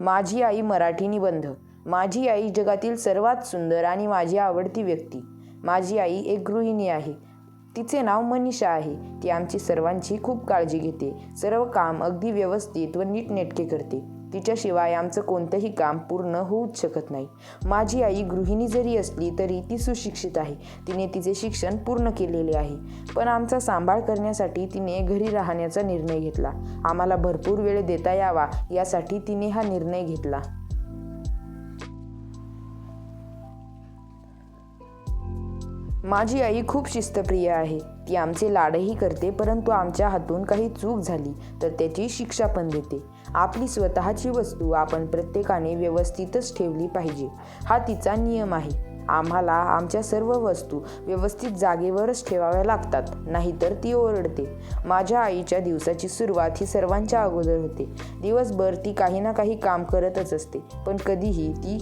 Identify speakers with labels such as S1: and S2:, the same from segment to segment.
S1: माझी आई मराठी निबंध. माझी आई जगातील सर्वात सुंदर आणि माझी आवडती व्यक्ती. माझी आई एक गृहिणी आहे. तिचे नाव मनीषा आहे. ती आमची सर्वांची खूप काळजी घेते. सर्व काम अगदी व्यवस्थित व नीटनेटके करते. तिच्याशिवाय आमचं कोणतंही काम पूर्ण होऊच शकत नाही. माझी आई गृहिणी जरी असली तरी ती सुशिक्षित आहे. तिने तिचे शिक्षण पूर्ण केलेले आहे. पण आमचा सांभाळ करण्यासाठी तिने घरी राहण्याचा निर्णय घेतला. आम्हाला भरपूर वेळ देता यावा यासाठी तिने हा निर्णय घेतला. माझी आई खूप शिस्तप्रिय आहे. ती आमचे लाडही करते परंतु आमच्या हातून काही चूक झाली तर त्याची शिक्षा पण देते. आपली स्वतःची वस्तू आपण प्रत्येकाने व्यवस्थितच ठेवली पाहिजे. हा तिचा नियम आहे. आम्हाला आमच्या सर्व वस्तू व्यवस्थित जागेवरच ठेवाव्या लागतात नाहीतर ती ओरडते. माझ्या आईच्या दिवसाची सुरुवात ही सर्वांच्या अगोदर होते. दिवसभर ती काही ना काही काम करतच असते पण कधीही ती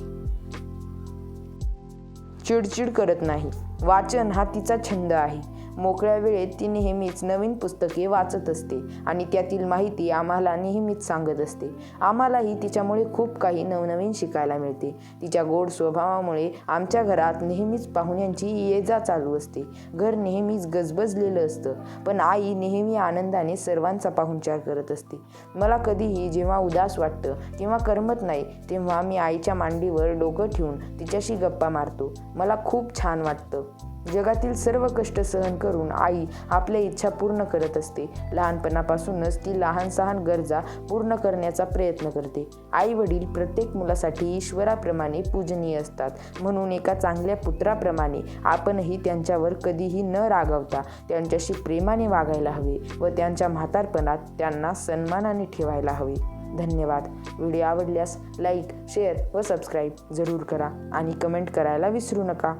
S1: चिडचिड करत नाही. वाचन हा तिचा छंद आहे. मोकळ्या वेळेत ती नेहमीच नवीन पुस्तके वाचत असते आणि त्यातील माहिती आम्हाला नेहमीच सांगत असते. आम्हालाही तिच्यामुळे खूप काही नवनवीन शिकायला मिळते. तिच्या गोड स्वभावामुळे आमच्या घरात नेहमीच पाहुण्यांची ये जा चालू असते. घर नेहमीच गजबजलेलं असतं. पण आई नेहमी आनंदाने सर्वांचा पाहुणचार करत असते. मला कधीही जेव्हा उदास वाटतं किंवा करमत नाही तेव्हा मी आईच्या मांडीवर डोकं ठेवून तिच्याशी गप्पा मारतो. मला खूप छान वाटतं. जगातील सर्व कष्ट सहन करून आई आपल्या इच्छा पूर्ण करत असते. लहानपणापासूनच ती लहान सहान गरजा पूर्ण करण्याचा प्रयत्न करते. आई वडील प्रत्येक मुलासाठी ईश्वराप्रमाणे पूजनीय असतात. म्हणून एका चांगल्या पुत्राप्रमाणे आपणही त्यांच्यावर कधीही न रागवता त्यांच्याशी प्रेमाने वागायला हवे व त्यांच्या म्हातारपणात त्यांना सन्मानाने ठेवायला हवे. धन्यवाद. व्हिडिओ आवडल्यास लाईक शेअर व सबस्क्राईब जरूर करा आणि कमेंट करायला विसरू नका.